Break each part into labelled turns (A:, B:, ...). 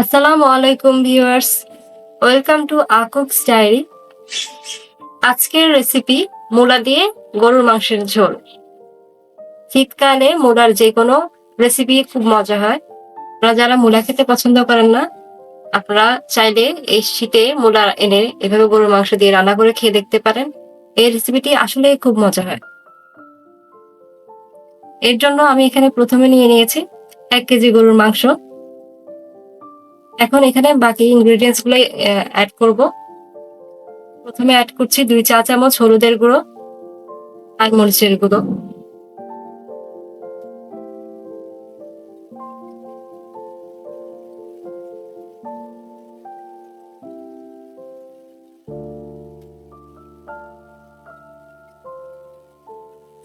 A: আসসালামু আলাইকুম viewers, welcome to আকুক ডায়েরি। আজকের রেসিপি মূলা দিয়ে গরুর মাংসের ঝোল। শীতকালে মূলার যে কোনো রেসিপি খুব মজা হয়। আপনারা যারা মূলা খেতে পছন্দ করেন না, আপনারা চাইলে এই শীতে মূলা এনে এভাবে গরুর মাংস দিয়ে রান্না করে খেয়ে দেখতে পারেন। এই রেসিপিটি আসলে খুব মজা হয়। এর জন্য আমি এখানে প্রথমে নিয়ে নিয়েছি এক কেজি গরুর মাংস। এখন এখানে বাকি ইনগ্রেডিয়েন্টসগুলো অ্যাড করব। প্রথমে অ্যাড করছি দুই চা চামচ হলুদের গুঁড়ো আর মরিচের গুঁড়ো।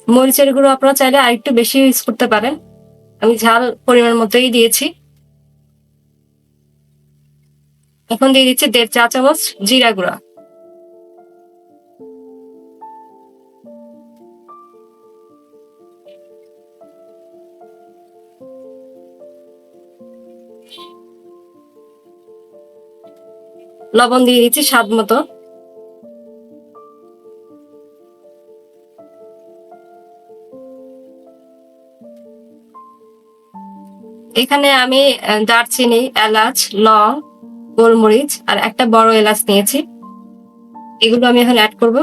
A: মরিচের গুঁড়ো আপনারা চাইলে আরেকটু বেশি ইউজ করতে পারেন। আমি ঝাল পরিমাণ মতোই দিয়েছি। এখন দিয়ে দিচ্ছি দেড় চা চামচ জিরা গুঁড়া। লবণ দিয়ে দিচ্ছি স্বাদ মতো। এখানে আমি দারচিনি, এলাচ, লং গোলমরিচ আর একটা বড় এলাচ নিয়েছি। এগুলো আমি এখন অ্যাড করব।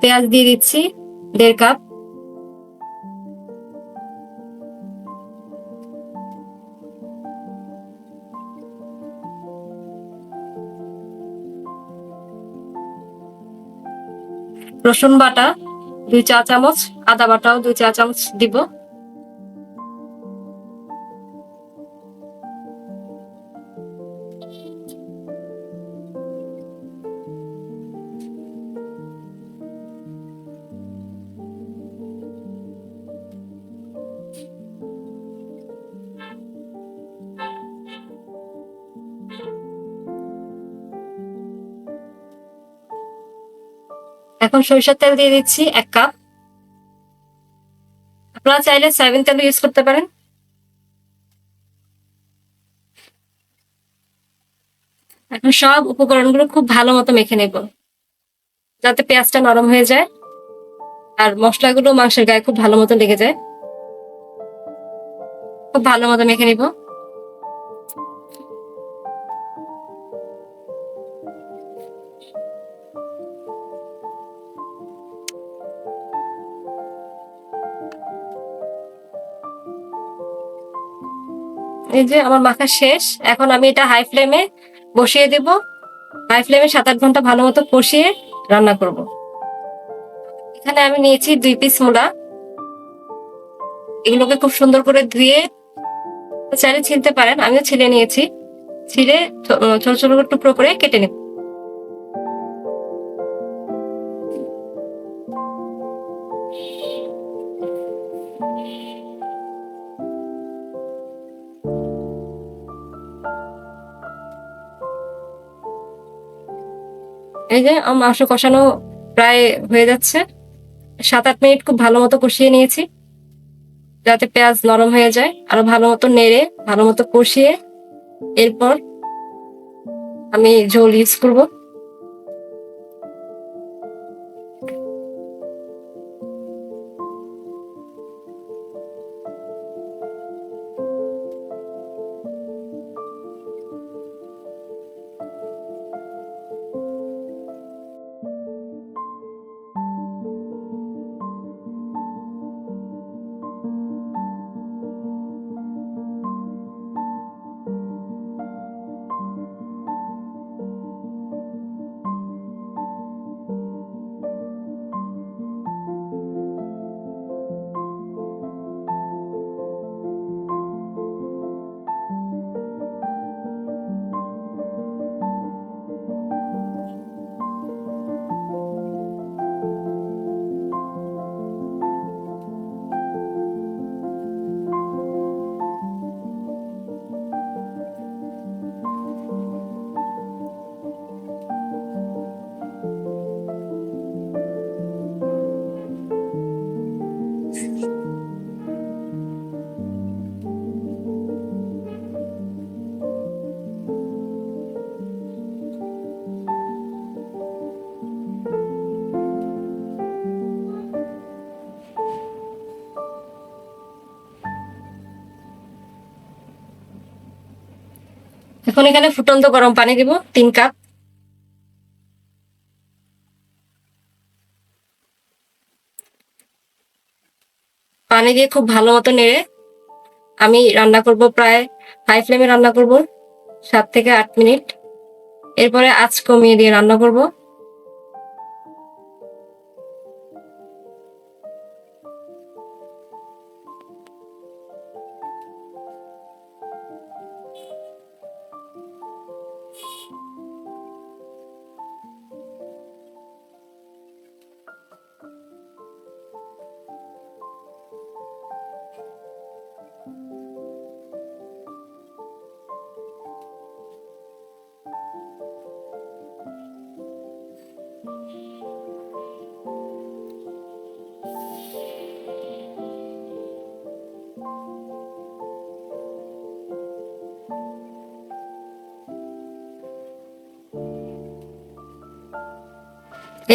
A: পেঁয়াজ দিয়ে দিচ্ছি দেড় কাপ। রসুন বাটা দুই চা চামচ আদা বাটাও দুই চা চামচ দিব। এখন সরিষার তেল দিয়ে দিচ্ছি এক কাপ। আপনারা চাইলে সয়াবিন তেল ইউজ করতে পারেন। এখন সব উপকরণগুলো খুব ভালো মতো মেখে নেব, যাতে পেঁয়াজটা নরম হয়ে যায় আর মশলাগুলো মাংসের গায়ে খুব ভালো মতো লেগে যায়। খুব ভালো মতো মেখে নিব। এই যে আমার মাখা শেষ। এখন আমি এটা হাই ফ্লেমে বসিয়ে দেব। হাই ফ্লেমে সাত আট ঘণ্টা ভালো মতো কষিয়ে রান্না করব। এখানে আমি নিয়েছি দুই পিস মূলা। এগুলোকে খুব সুন্দর করে ধুয়ে চাইলে ছিলতে পারেন। আমিও ছিলে নিয়েছি। ছিঁড়ে ছোট ছোট করে টুকরো করে কেটে নেব। এই যে মাংস কষানো প্রায় হয়ে যাচ্ছে। সাত আট মিনিট খুব ভালো মতো কষিয়ে নিয়েছি, যাতে পেঁয়াজ নরম হয়ে যায়। আরও ভালো মতো নেড়ে, ভালো মতো কষিয়ে, এরপর আমি ঝোল ইউজ করব। এখন এখানে ফুটন্ত গরম পানি দিব, তিন কাপ। পানি দিয়ে খুব ভালো মতো নেড়ে আমি রান্না করব প্রায় হাই ফ্লেমে রান্না করব, সাত থেকে আট মিনিট। এরপরে আঁচ কমিয়ে দিয়ে রান্না করব।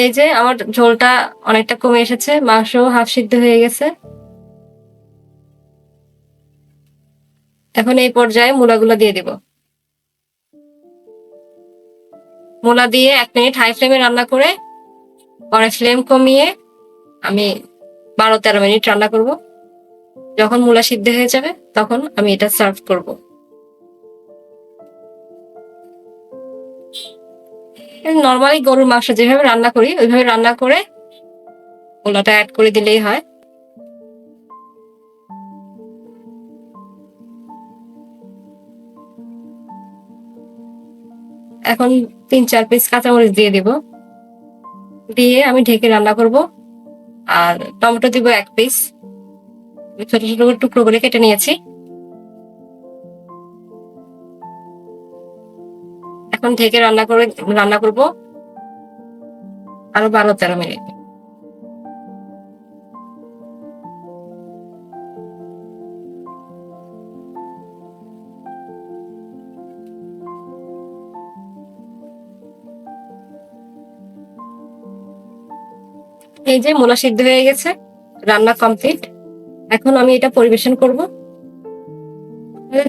A: এই যে আমার ঝোলটা অনেকটা কমে এসেছে মাংস হাফ সিদ্ধ হয়ে গেছে। এখন এই পর্যায়ে মূলাগুলো দিয়ে দিব। মূলা দিয়ে এক মিনিট হাই ফ্লেমে রান্না করে, পরে ফ্লেম কমিয়ে আমি বারো তেরো মিনিট রান্না করব। যখন মূলা সিদ্ধ হয়ে যাবে, তখন আমি এটা সার্ভ করব। নর্মালি গরুর মাংস যেভাবে রান্না করি, ওইভাবে রান্না করে মূলাটা অ্যাড করে দিলেই হয়। এখন তিন চার পিস কাঁচামরিচ দিয়ে দিব। দিয়ে আমি ঢেকে রান্না করব। আর টমেটো দিব এক পিস ছোট ছোট করে টুকরো করে কেটে নিয়েছি। এখন ঢেকে রান্না করে, রান্না করব আরও বারো, তেরো মিনিট। এই যে মূলা সিদ্ধ হয়ে গেছে, রান্না কমপ্লিট এখন আমি এটা পরিবেশন করব।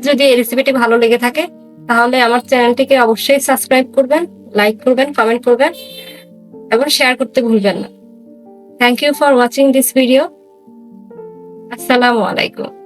A: যদি এই রেসিপিটি ভালো লেগে থাকে তাহলে আমার চ্যানেলটিকে অবশ্যই সাবস্ক্রাইব করবেন, লাইক করবেন কমেন্ট করবেন এবং শেয়ার করতে ভুলবেন না। Thank you for watching this video আসসালামু আলাইকুম।